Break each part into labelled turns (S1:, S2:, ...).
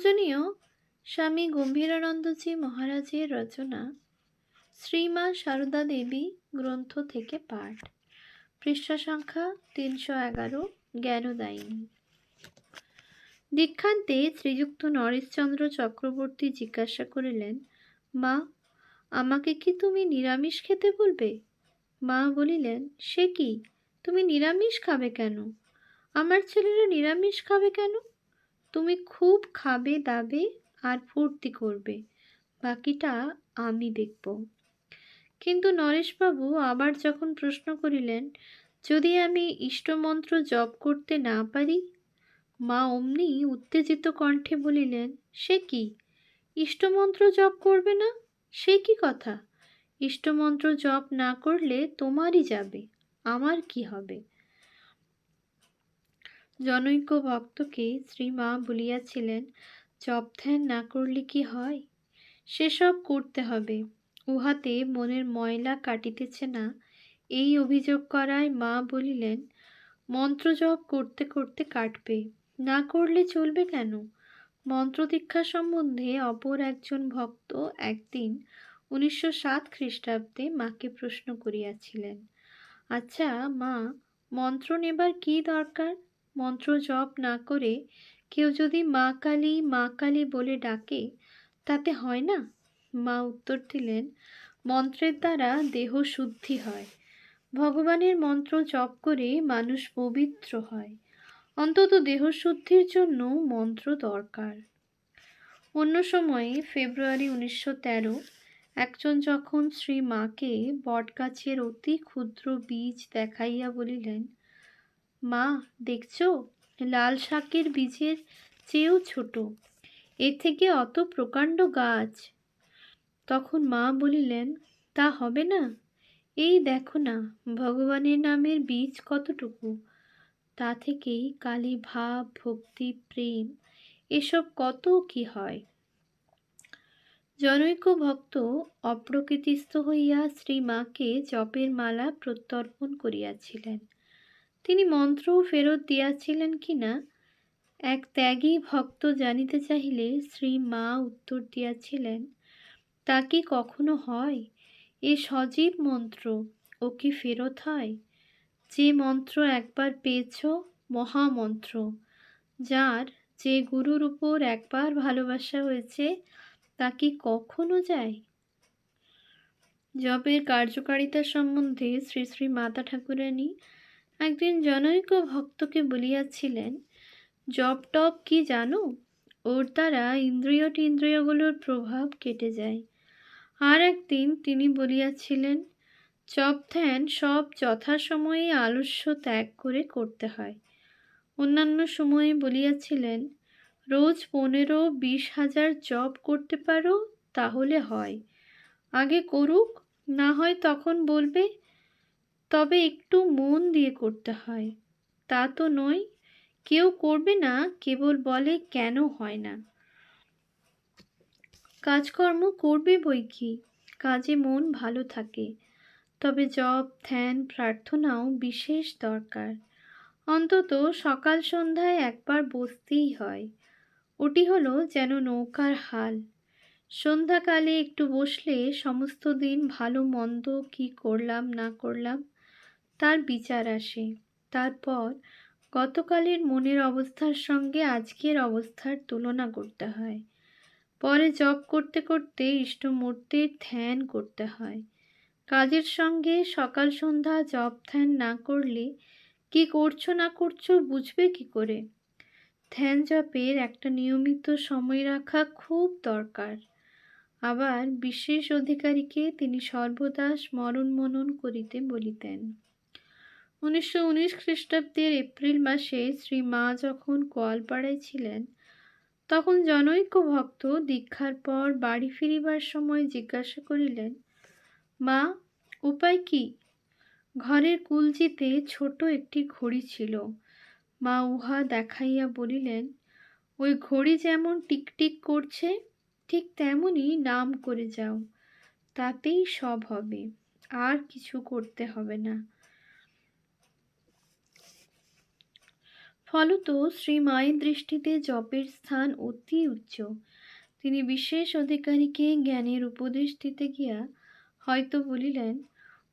S1: পূজনীয় স্বামী গম্ভীরানন্দজি মহারাজের রচনা শ্রীমা সারদা দেবী গ্রন্থ থেকে পাঠ। পৃষ্ঠা সংখ্যা তিনশো এগারো, জ্ঞানদায়িনী। দীক্ষান্তে শ্রীযুক্ত নরেশচন্দ্র চক্রবর্তী জিজ্ঞাসা করিলেন, মা, আমাকে কি তুমি নিরামিষ খেতে বলবে? মা বলিলেন, সে কি? তুমি নিরামিষ খাবে কেন? আমার ছেলেরা নিরামিষ খাবে কেন? তুমি খুব খাবে, দাবে আর ফুর্তি করবে। বাকিটা আমি দেখব। কিন্তু নরেশবাবু আবার যখন প্রশ্ন করিলেন, যদি আমি ইষ্টমন্ত্র জপ করতে না পারি? মা অমনি উত্তেজিত কণ্ঠে বলিলেন, সে কি? ইষ্টমন্ত্র জপ করবে না? সে কি কথা? ইষ্টমন্ত্র জপ না করলে তোমারই যাবে, আমার কি হবে? জনৈক ভক্তকে শ্রীমা বলিয়াছিলেন, জপ ধ্যান না করলে কি হয়? সেসব করতে হবে। উহাতে মনের ময়লা কাটিতেছে না। এই অভিযোগ করায় মা বলিলেন, মন্ত্র জপ করতে করতে কাটবে। না করলে চলবে কেন? মন্ত্র দীক্ষা সম্বন্ধে অপর একজন ভক্ত একদিন উনিশশো সাত খ্রিস্টাব্দে মাকে প্রশ্ন করিয়াছিলেন আচ্ছা মা, মন্ত্র নেবার কি দরকার? মন্ত্র জপ না করে কেউ যদি মা কালী মা কালী বলে ডাকে, তাতে হয় না? মা উত্তর দিলেন, মন্ত্রের দ্বারা দেহ শুদ্ধি হয়। ভগবানের মন্ত্র জপ করে মানুষ পবিত্র হয়। অন্তত দেহশুদ্ধির জন্য মন্ত্র দরকার। অন্য সময়ে ফেব্রুয়ারি উনিশশো তেরো, একজন যখন শ্রী মাকে বটগাছের অতি ক্ষুদ্র বীজ দেখাইয়া বলিলেন মা, দেখছ? লাল শাকের বীজের চেয়েও ছোট। এর থেকে অত প্রকাণ্ড গাছ। তখন মা বলিলেন, তা হবে না। এই দেখো না, ভগবানের নামের বীজ কতটুকু? তা থেকেই কালী ভাব, ভক্তি, প্রেম, এসব কত কি হয়? জনৈক ভক্ত অপ্রকৃতিস্থ হইয়া শ্রীমাকে জপের মালা প্রত্যর্পণ করিয়াছিলেন। তিনি মন্ত্রও ফেরত দিয়াছিলেন কিনা এক ত্যাগী ভক্ত জানিতে চাহিলে শ্রী মা উত্তর দিয়াছিলেন, তা কি কখনো হয়? এ সজীব মন্ত্র, ও কি ফেরত হয়? যে মন্ত্র একবার পেয়েছ, মহামন্ত্র, যার যে গুরুর উপর একবার ভালোবাসা হয়েছে, তা কি কখনো যায়? জপের কার্যকারিতা সম্বন্ধে শ্রী শ্রী মাতা ঠাকুরানী একদিন জনৈক ভক্তকে বলিয়াছিলেন, জপ টপ কি জানো? ওর দ্বারা ইন্দ্রিয় টিন্দ্রিয়গুলোর প্রভাব কেটে যায়। আর একদিন তিনি বলিয়াছিলেন, চপ ধ্যান সব যথাসময়ে আলস্য ত্যাগ করে করতে হয়। অন্যান্য সময়ে বলিয়াছিলেন, রোজ পনেরো বিশ হাজার জব করতে পারো তাহলে হয়। আগে করুক, না হয় তখন বলবে তবে একটু মন দিয়ে করতে হয়। তা তো নয়, কেউ করবে না, কেবল বলে কেন হয় না। কাজকর্ম করবে বই কি? কাজে মন ভালো থাকে। তবে জপ, ধ্যান, প্রার্থনাও বিশেষ দরকার। অন্তত সকাল সন্ধ্যায় একবার বসতেই হয়। ওটি হলো যেন নৌকার হাল। সন্ধ্যাকালে একটু বসলে সমস্ত দিন ভালো মন্দ কি করলাম না করলাম তার বিচার আসে। তারপর গতকালের মনের অবস্থার সঙ্গে আজকের অবস্থার তুলনা করতে হয়। পরে জপ করতে করতে ইষ্টমূর্তির ধ্যান করতে হয়। কাজের সঙ্গে সকাল সন্ধ্যা জপ ধ্যান না করলে কি করছ না করছ বুঝবে কি করে? ধ্যান জপের একটা নিয়মিত সময় রাখা খুব দরকার। আবার বিশেষ অধিকারীকে তিনি সর্বদা স্মরণ মনন করিতে বলিতেন। উনিশশো উনিশ খ্রিস্টাব্দের এপ্রিল মাসে শ্রী মা যখন কোয়ালপাড়ায় ছিলেন, তখন জনৈক্য ভক্ত দীক্ষার পর বাড়ি ফিরিবার সময় জিজ্ঞাসা করিলেন, মা, উপায় কি? ঘরের কুলজিতে ছোট একটি ঘড়ি ছিল মা উহা দেখাইয়া বলিলেন, ওই ঘড়ি যেমন টিকটিক করছে, ঠিক তেমনই নাম করে যাও। তাতেই সব হবে, আর কিছু করতে হবে না। ফলত শ্রী মায়ের দৃষ্টিতে জপের স্থান অতি উচ্চ। তিনি বিশেষ অধিকারীকে জ্ঞানের উপদেশ দিতে গিয়া হয়তো বলিলেন,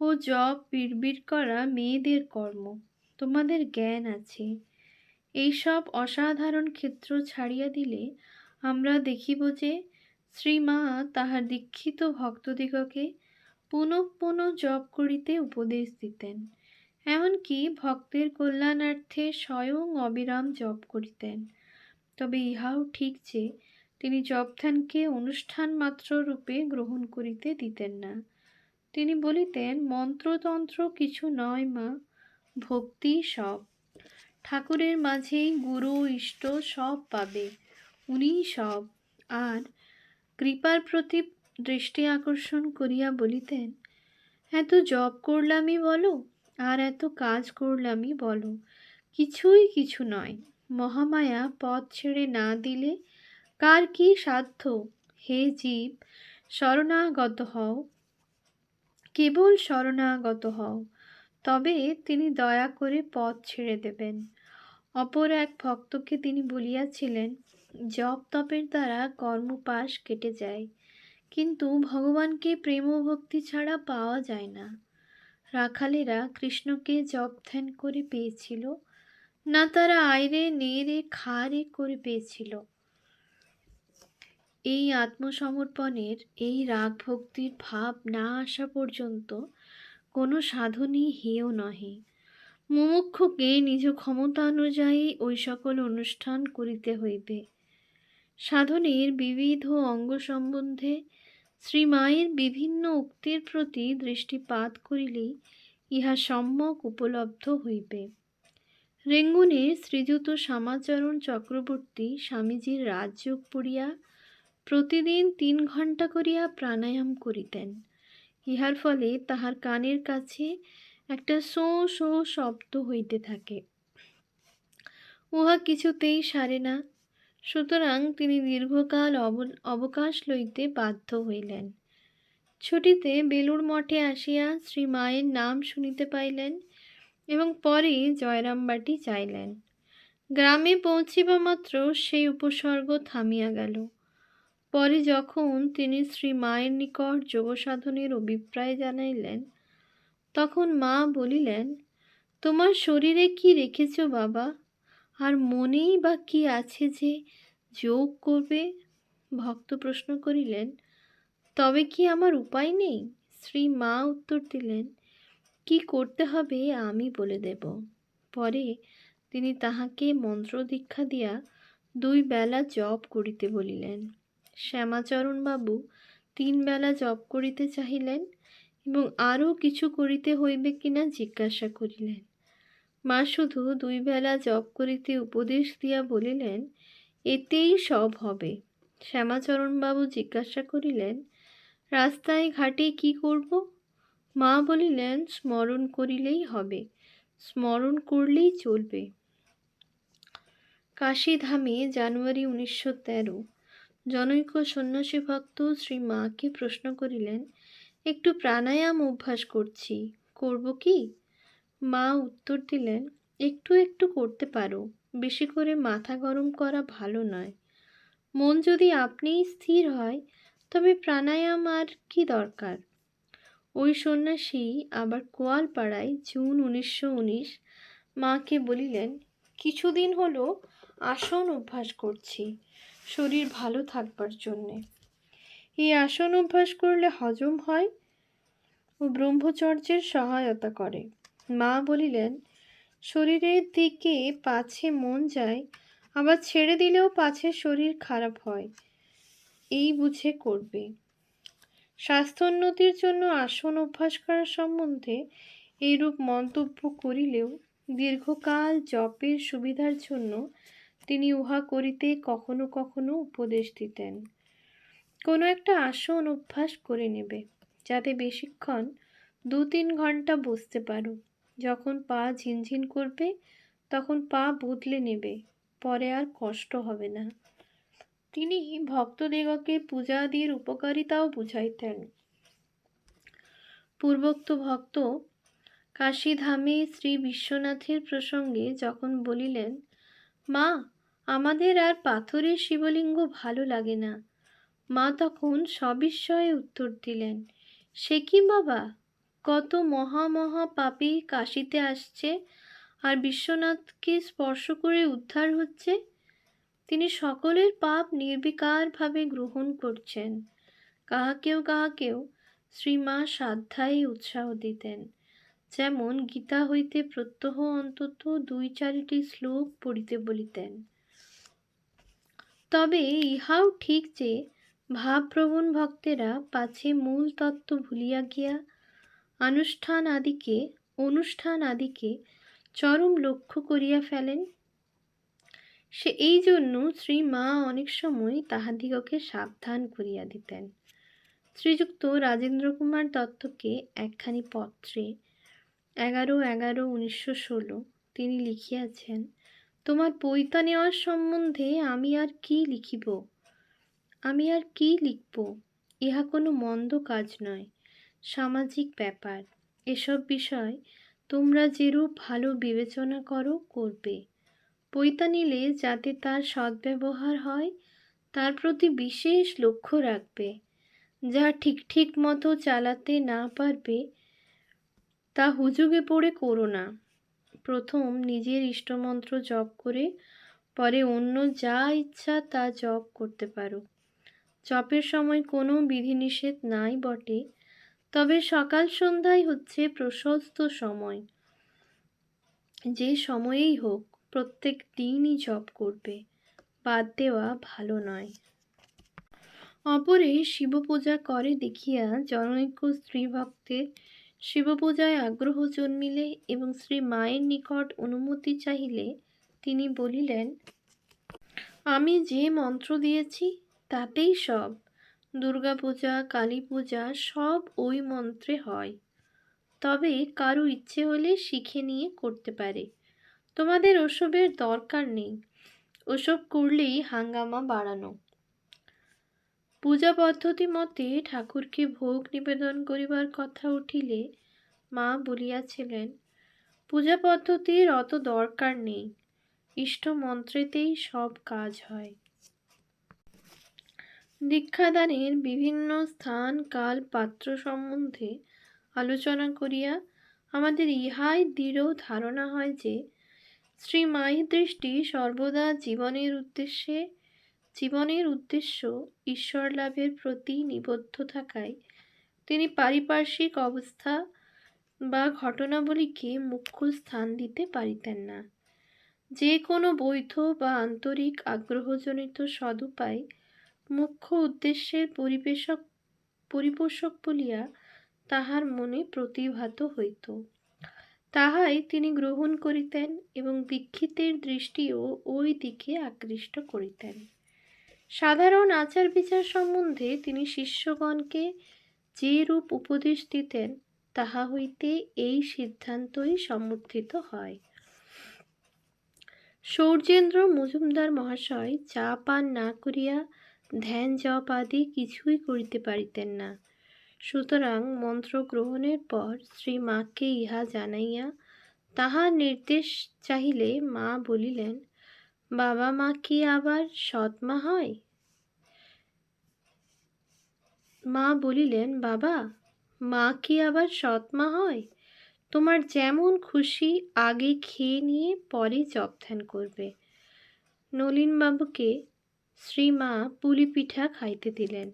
S1: ও জপ, বিড়বিড় করা মেয়েদের কর্ম, তোমাদের জ্ঞান আছে। এইসব অসাধারণ ক্ষেত্র ছাড়িয়া দিলে আমরা দেখিব যে শ্রীমা তাহার দীক্ষিত ভক্তদিগকে পুনঃ পুনঃ জপ করিতে উপদেশ দিতেন। এমনকি ভক্তের কল্যাণার্থে স্বয়ং অবিরাম জপ করিতেন। তবে ইহাও ঠিক যে, তিনি জপধ্যানকে অনুষ্ঠান মাত্র রূপে গ্রহণ করিতে দিতেন না। তিনি বলিতেন, মন্ত্রতন্ত্র কিছু নয় মা, ভক্তি সব। ঠাকুরের মাঝেই গুরু, ইষ্ট সব পাবে উনিই সব। আর কৃপার প্রতি দৃষ্টি আকর্ষণ করিয়া বলিতেন, এত জপ করলামই বলো আর এত কাজ করলামই বলো। কিছুই কিছু নয়। মহামায়া পথ ছেড়ে না দিলে কার কি সাধ্য? হে জীব, শরণাগত হও। কেবল শরণাগত হও। তবে তিনি দয়া করে পথ ছেড়ে দেবেন। অপর এক ভক্তকে তিনি বলিয়াছিলেন, জপ তপের দ্বারা কর্মপাশ কেটে যায়। কিন্তু ভগবানকে প্রেম ভক্তি ছাড়া পাওয়া যায় না। রাখালেরা কৃষ্ণকে জপ ধ্যান করে পেয়েছিল। না তারা আয়রে নেড়ে খারে করে পেয়েছিল। এই আত্মসমর্পণের, এই রাগ ভক্তির ভাব না আসা পর্যন্ত কোনো সাধনই হেয় নহে। মুমুক্ষুকে নিজ ক্ষমতা অনুযায়ী ওই সকল অনুষ্ঠান করিতে হইবে। সাধনের বিবিধ অঙ্গ সম্বন্ধে শ্রীমায়ের বিভিন্ন উক্তির প্রতি দৃষ্টিপাত করিলেই ইহা সম্যক উপলব্ধ হইবে। রেঙ্গুনে শ্রীযুত শ্যামাচরণ চক্রবর্তী স্বামীজির রাজযোগ পড়িয়া প্রতিদিন তিন ঘণ্টা করিয়া প্রাণায়াম করিতেন। ইহার ফলে তাহার কানের কাছে একটা শো শো শব্দ হইতে থাকে। উহা কিছুতেই সারে না। সুতরাং তিনি দীর্ঘকাল অব- অবকাশ লইতে বাধ্য হইলেন। ছুটিতে বেলুড় মঠে আসিয়া শ্রী মায়ের নাম শুনিতে পাইলেন এবং পরে জয়রামবাটি চাইলেন। গ্রামে পৌঁছিবা মাত্র সেই উপসর্গ থামিয়া গেল। পরে যখন তিনি শ্রী মায়ের নিকট যোগ সাধনের অভিপ্রায় জানাইলেন, তখন মা বলিলেন, তোমার শরীরে কি রেখেছ বাবা? আর মনেই বা কি আছে যে যোগ করবে? ভক্ত প্রশ্ন করিলেন, তবে কি আমার উপায় নেই? শ্রী মা উত্তর দিলেন, কি করতে হবে আমি বলে দেব। পরে তিনি তাহাকে মন্ত্র দীক্ষা দিয়া দুই বেলা জপ করিতে বলিলেন। শ্যামাচরণবাবু তিন বেলা জপ করিতে চাহিলেন এবং আরও কিছু করিতে হইবে কিনা জিজ্ঞাসা করিলেন। মা শুধু দুই বেলা জপ করিতে উপদেশ দিয়া বলিলেন, এতেই সব হবে। শ্যামাচরণবাবু জিজ্ঞাসা করিলেন, রাস্তায় ঘাটে কি করব? মা বলিলেন, স্মরণ করিলেই হবে। স্মরণ করলেই চলবে। কাশীধামে জানুয়ারি উনিশশো তেরো, জনৈক সন্ন্যাসী ভক্ত শ্রী মাকে প্রশ্ন করিলেন, একটু প্রাণায়াম অভ্যাস করছি, করব কি? মা উত্তর দিলেন, একটু একটু করতে পারো, বেশি করে মাথা গরম করা ভালো নয়। মন যদি আপনিই স্থির হয়, তবে প্রাণায়াম আর কি দরকার? ওই সন্ন্যাসী আবার কোয়ালপাড়ায় জুন উনিশশো উনিশ মাকে বলিলেন, কিছুদিন হলো, আসন অভ্যাস করছি, শরীর ভালো থাকবার জন্যে। এই আসন অভ্যাস করলে হজম হয় ও ব্রহ্মচর্যের সহায়তা করে। মা বলিলেন, শরীরের দিকে পাছে মন যায়, আবার ছেড়ে দিলেও পাছে শরীর খারাপ হয়। এই বুঝে করবে। স্বাস্থ্যোন্নতির জন্য আসন অভ্যাস করার সম্বন্ধে এইরূপ মন্তব্য করিলেও দীর্ঘকাল জপের সুবিধার জন্য তিনি উহা করিতে কখনো কখনো উপদেশ দিতেন। কোনো একটা আসন অভ্যাস করে নেবে, যাতে বেশিক্ষণ দু তিন ঘণ্টা বসতে পারো। যখন পা ঝিনঝিন করবে, তখন পা বদলে নেবে, পরে আর কষ্ট হবে না। তিনি ভক্তদিগকে পূজাদির উপকারিতাও বুঝাইতেন। পূর্বোক্ত ভক্ত কাশীধামে শ্রী বিশ্বনাথের প্রসঙ্গে যখন বলিলেন, মা, আমাদের আর পাথরের শিবলিঙ্গ ভালো লাগে না। মা তখন সবিস্ময়ে উত্তর দিলেন, সে কি বাবা? কত মহা মহা পাপী কাশিতে আসছে আর বিশ্বনাথকে স্পর্শ করে উদ্ধার হচ্ছে। তিনি সকলের পাপ নির্বিকারভাবে গ্রহণ করছেন। কাহাকেও কাহাকেও শ্রীমা সাধ্যায় উৎসাহ দিতেন। যেমন গীতা হইতে প্রত্যহ অন্তত দুই চারিটি শ্লোক পড়িতে বলিতেন। তবে ইহাও ঠিক যে ভাবপ্রবণ ভক্তেরা পাছে মূল তত্ত্ব ভুলিয়া গিয়া আনুষ্ঠান আদিকে অনুষ্ঠান আদিকে চরম লক্ষ্য করিয়া ফেলেন। সে এই জন্য শ্রী মা অনেক সময় তাহাদিগকে সাবধান করিয়া দিতেন। শ্রীযুক্ত রাজেন্দ্র কুমার দত্তকে একখানি পত্রে, এগারো এগারো উনিশশো ষোলো, তিনি লিখিয়াছেন, তোমার পৈতা নেওয়ার সম্বন্ধে আমি আর কি লিখিব? আমি আর কি লিখব? ইহা কোনো মন্দ কাজ নয়। সামাজিক ব্যাপার। এসব বিষয় তোমরা যেরূপ ভালো বিবেচনা করো, করবে। পৈতা নিলে যাতে তার সদ্ব্যবহার হয়, তার প্রতি বিশেষ লক্ষ্য রাখবে। যা ঠিক ঠিক মতো চালাতে না পারবে, তা হুজুগে পড়ে করো না। প্রথম নিজের ইষ্টমন্ত্র জপ করে, পরে অন্য যা ইচ্ছা তা জপ করতে পারো। জপের সময় কোনো বিধিনিষেধ নাই বটে তবে সকাল সন্ধ্যায় হচ্ছে প্রশস্ত সময়। যে সময়েই হোক, প্রত্যেক দিনই জপ করবে, বাদ দেওয়া ভালো নয়। অপরে শিবপূজা করে দেখিয়া জনৈক্য স্ত্রী ভক্তের শিবপূজায় আগ্রহ জন্মিলে এবং শ্রী মায়ের নিকট অনুমতি চাহিলে তিনি বলিলেন, আমি যে মন্ত্র দিয়েছি, তাতেই সব। দুর্গাপূজা কালী পূজা সব ওই মন্ত্রে হয়। তবে কারও ইচ্ছে হলে শিখে নিয়ে করতে পারে। তোমাদের ওসবের দরকার নেই। ওসব করলেই হাঙ্গামা বাড়ানো। পূজা পদ্ধতি মতে ঠাকুরকে ভোগ নিবেদন করিবার কথা উঠিলে মা বলিয়াছিলেন, পূজা পদ্ধতির অত দরকার নেই। ইষ্ট মন্ত্রেতেই সব কাজ হয়। দীক্ষাদানের বিভিন্ন স্থান কাল পাত্র সম্বন্ধে আলোচনা করিয়া আমাদের ইহাই দৃঢ় ধারণা হয় যে, শ্রী মায়ের দৃষ্টি সর্বদা জীবনের উদ্দেশ্যে, জীবনের উদ্দেশ্য ঈশ্বর লাভের প্রতি নিবদ্ধ থাকায়। তিনি পারিপার্শ্বিক অবস্থা বা ঘটনাবলীকে মুখ্য স্থান দিতে পারিতেন না। যে কোনো বৈধ বা আন্তরিক আগ্রহজনিত সদুপায় মুখ্য উদ্দেশ্যের পরিবেশক, পরিপোষক বলিয়া তাহার মনে প্রতিভাত হইত। তাহাই তিনি গ্রহণ করিতেন এবং দীক্ষিতের দৃষ্টিও ওই দিকে আকৃষ্ট করিতেন। সাধারণ আচার বিচার সম্বন্ধে তিনি শিষ্যগণকে যে রূপ উপদেশ দিতেন, তাহা হইতে এই সিদ্ধান্তই সমর্থিত হয়। সৌর্যেন্দ্র মজুমদার মহাশয় চা পান না করিয়া ধ্যান জপ আদি কিছুই করিতে পারিতেন না। সুতরাং মন্ত্র গ্রহণের পর শ্রী মাকে ইহা জানাইয়া তাহার নির্দেশ চাহিলে মা বলিলেন, বাবা মা কি আবার সৎমা হয়? মা বলিলেন, বাবা, মা কি আবার সৎমা হয়? তোমার যেমন খুশি আগে খেয়ে নিয়ে পরে জপ ধ্যান করবে। নলিনবাবুকে শ্রীমা পুলি পিঠা খাইতে দিলেন।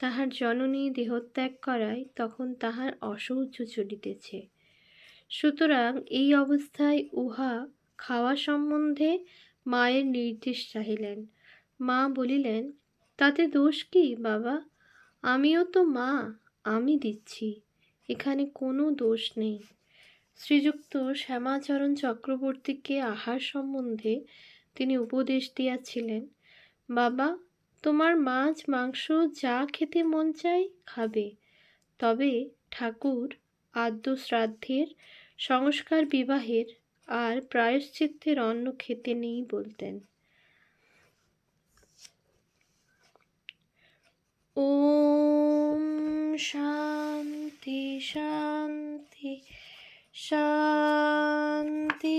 S1: তাহার জননী দেহত্যাগ করায় তখন তাহার অসহ্য চলিতেছে সুতরাং এই অবস্থায় উহা খাওয়া সম্বন্ধে মায়ের নির্দেশ চাহিলেন। মা বলিলেন, তাতে দোষ কি বাবা? আমিও তো মা, আমি দিচ্ছি, এখানে কোনো দোষ নেই। শ্রীযুক্ত শ্যামাচরণ চক্রবর্তীকে আহার সম্বন্ধে তিনি উপদেশ দিয়াছিলেন। বাবা, তোমার মাছ, মাংস, যা খেতে মন চাই খাবে। তবে ঠাকুর আদ্য শ্রাদ্ধের, সংস্কার বিবাহের আর প্রায়শ্চিত্তের অন্ন খেতে নেই বলতেন। ওম শান্তি শান্তি শান্তি,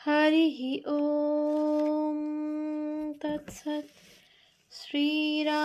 S1: হরি ও तत्सत् श्रीरामकृष्णा